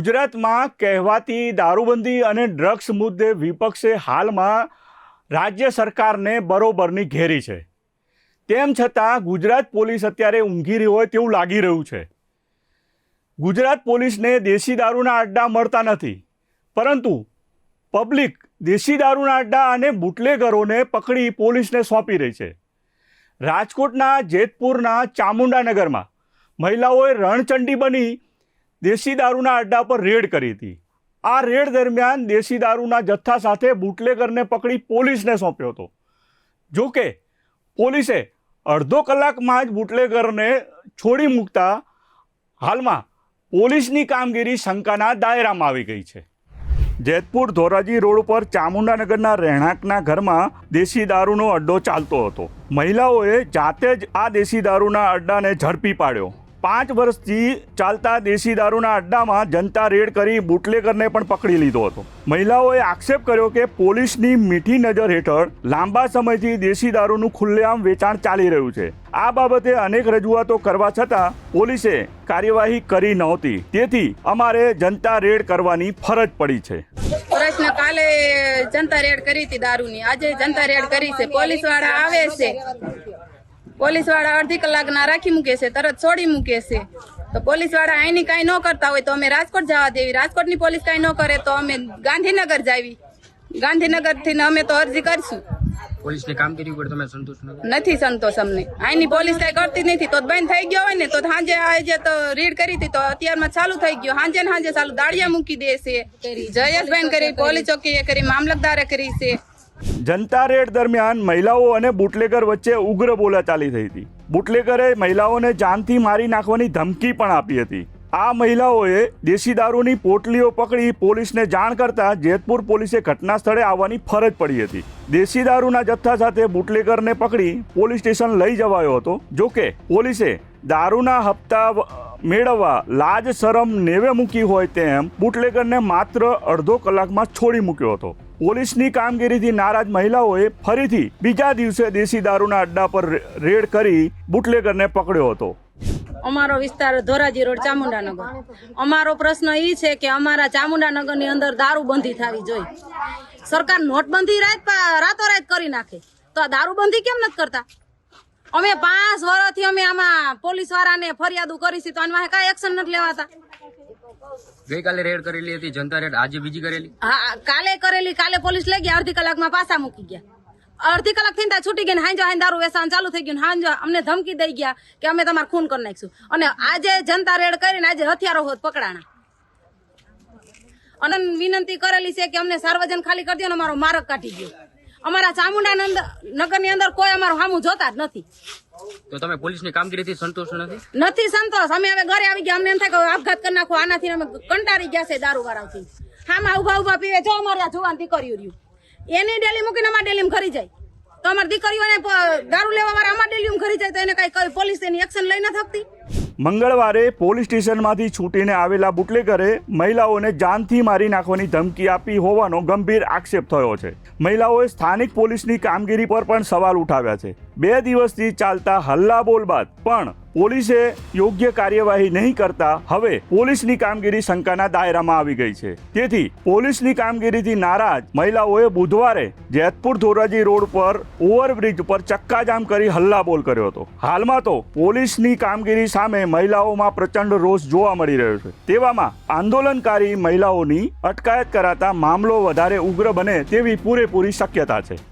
ગુજરાતમાં કહેવાતી દારૂબંધી અને ડ્રગ્સ મુદ્દે વિપક્ષે હાલમાં રાજ્ય સરકારને બરોબરની ઘેરી છે. તેમ છતાં ગુજરાત પોલીસ અત્યારે ઊંઘી રહી હોય તેવું લાગી રહ્યું છે. ગુજરાત પોલીસને દેશી દારૂના અડ્ડા મળતા નથી. પરંતુ પબ્લિક દેશી દારૂના અડ્ડા અને બુટલેગરોને પકડી પોલીસને સોંપી રહી છે. રાજકોટના જેતપુરના ચામુંડાનગરમાં મહિલાઓએ રણચંડી બની દેશી દારૂના અડ્ડા પર રેડ કરી હતી. આ રેડ દરમિયાન દેશી દારૂના જથ્થા સાથે બુટલેગરને પકડી પોલીસને સોંપ્યો હતો. જો કે, પોલીસે અડધો કલાકમાં જ બુટલેગરને છોડી મૂકતા હાલમાં પોલીસની કામગીરી શંકાના દાયરામાં આવી ગઈ છે. જેતપુર ધોરાજી રોડ ઉપર ચામુંડાનગરના રહેણાંકના ઘરમાં દેશી દારૂનો અડ્ડો ચાલતો હતો. મહિલાઓએ જાતે જ આ દેશી દારૂના અડ્ડાને ઝડપી પાડ્યો. પાંચ વર્ષથી ચાલતા દેશી દારૂના અડ્ડામાં જનતા રેડ કરી બુટલેકરને પણ પકડી લીધો હતો. મહિલાઓએ આક્ષેપ કર્યો કે પોલીસની મીઠી નજર હેઠળ લાંબા સમયથી દેશી દારૂનું ખુલ્લેઆમ વેચાણ ચાલી રહ્યું છે. આ બાબતે અનેક રજૂઆતો કરવા છતાં પોલીસે કાર્યવાહી કરી નહોતી. તેથી અમારે જનતા રેડ કરવાની ફરજ પડી છે. કાલે જનતા રેડ કરી હતી દારૂની. આજે જનતા રેડ કરી છે. પોલીસવાળા આવે છે. પોલીસવાળા અડધી કલાકના રાખી મૂકે છે તરત છોડી મૂકે છે. તો પોલીસવાળા અહીંની કાંઈ ન કરતા હોય તો અમે રાજકોટ જવા દેવી. રાજકોટની પોલીસ કાંઈ ન કરે તો અમે ગાંધીનગર જાવી. ગાંધીનગરથી અમે તો અરજી કરશું. પોલીસની કામગીરી ઉપર તમે સંતોષ નથી સંતોષ અમને. અહીંની પોલીસ કઈ કરતી નથી. તો બંધ થઈ ગયો હોય ને તો સાંજે આજે તો રીડ કરી હતી તો અત્યારમાં ચાલુ થઈ ગયો. સાંજે ને સાંજે ચાલુ. દાળિયા મૂકી દે છે. બેન કરી પોલીસ ચોકીએ કરી મામલતદારે કરી છે. જનતા રેડ દરમિયાન મહિલાઓ અને બુટલેગર વચ્ચે ઉગ્ર બોલાચાલી થઈ હતી. બુટલેગરે મહિલાઓને જાનથી મારી નાખવાની ધમકી પણ આપી હતી. આ મહિલાઓએ દેશી દારૂની પોટલીઓ પકડી પોલીસને જાણ કરતા જેતપુર પોલીસે ઘટના સ્થળે આવવાની ફરજ પડી હતી. દેશી દારૂના જથ્થા સાથે બુટલેગરને પકડી પોલીસ સ્ટેશન લઈ જવાયો હતો. જોકે, પોલીસે દારૂના હપ્તા મેળવવા લાજ શરમ નેવે મૂકી હોય તેમ બુટલેગરને માત્ર અડધો કલાકમાં છોડી મૂક્યો હતો. પોલીસની કામગીરીથી નારાજ મહિલાઓએ ફરીથી બીજા દિવસે દેશી દારૂના અડ્ડા પર રેડ કરી બુટલેગરને પકડ્યો હતો. અમારો વિસ્તાર ધોરાજી રોડ, ચામુંડાનગર. અમારો પ્રશ્ન એ છે કે અમારા ચામુંડાનગરની અંદર દારૂબંધી થવી જોઈએ. સરકાર નોટબંધી રાત રાતોરાત કરી નાખે. તો આ દારૂબંધી કેમ નથી કરતા? અમે પાંચ વર્ષથી અમે આમાં પોલીસ વાળાને ફરિયાદો કરી છે તો આની કાંઈ એક્શન નથી લેવાતા? ગઈકાલે રેડ કરેલી હતી, જનતા રેડ આજે બીજી કરેલી? હા, કાલે કરેલી, કાલે પોલીસ લઈ ગયા, અડધી કલાકમાં પાછા મૂકી ગયા. અડધી કલાક થઈને ત્યાં છૂટી ને હાંજો હાઈ દારૂ વેસાણ ચાલુ થઈ ગયું હાંજો અમને ધમકી દઈ ગયા કે અમે તમારે ખૂન કરી નાખીશું. અને આજે જનતા રેડ કરીને આજે હથિયારો હોત પકડાણા. અને વિનંતી કરેલી છે કે અમને સાર્વજન ખાલી કરી દો ને અમારો માર્ગ કાઢી ગયો અમારા ચામુંડા નગરની અંદર કોઈ અમારું સામું જોતા જ નથી. તો તમે પોલીસની કામગીરી થી સંતોષ નથી? નથી સંતોષ. અમે હવે ઘરે આવી ગયા. અમને એમ થાય કે આપઘાત કરી નાખો. આનાથી અમે કંટાળી ગયા છે દારૂ વાળાથી હામાં ઊભા ઊભા પીવે. જો અમારે જુવાન દીકરીઓ રહ્યું. એની ડેલી મૂકીને અમારા ડેલીમાં ઘરી જાય. તો અમારી દીકરીઓને દારૂ લેવા વાળા અમારા ડેલીમ ઘરી જાય તો એને કઈ પોલીસ એની એક્શન લઈ ન શકતી? મંગળવારે પોલીસ સ્ટેશનમાંથી છૂટીને આવેલા બુટલેગરે મહિલાઓને જાનથી મારી નાખવાની ધમકી આપી હોવાનો ગંભીર આક્ષેપ થયો છે. મહિલાઓએ સ્થાનિક પોલીસની કામગીરી પર પણ સવાલ ઉઠાવ્યા છે. બે દિવસથી ચાલતા હલ્લા બોલ બાદ પણ પોલીસે યોગ્ય કાર્યવાહી નહીં કરતા હવે પોલીસની કામગીરી શંકાના દાયરામાં આવી ગઈ છે. તેથી પોલીસની કામગીરીથી નારાજ મહિલાઓએ બુધવારે જેતપુર ધોરાજી રોડ પર ઓવરબ્રિજ પર ચક્કાજામ કરી હલ્લાબોલ કર્યો હતો. હાલમાં તો પોલીસની કામગીરી સામે મહિલાઓમાં પ્રચંડ રોષ જોવા મળી રહ્યો છે. તેવામાં આંદોલનકારી મહિલાઓની અટકાયત કરાતા મામલો વધારે ઉગ્ર બને તેવી પૂરેપૂરી શક્યતા છે.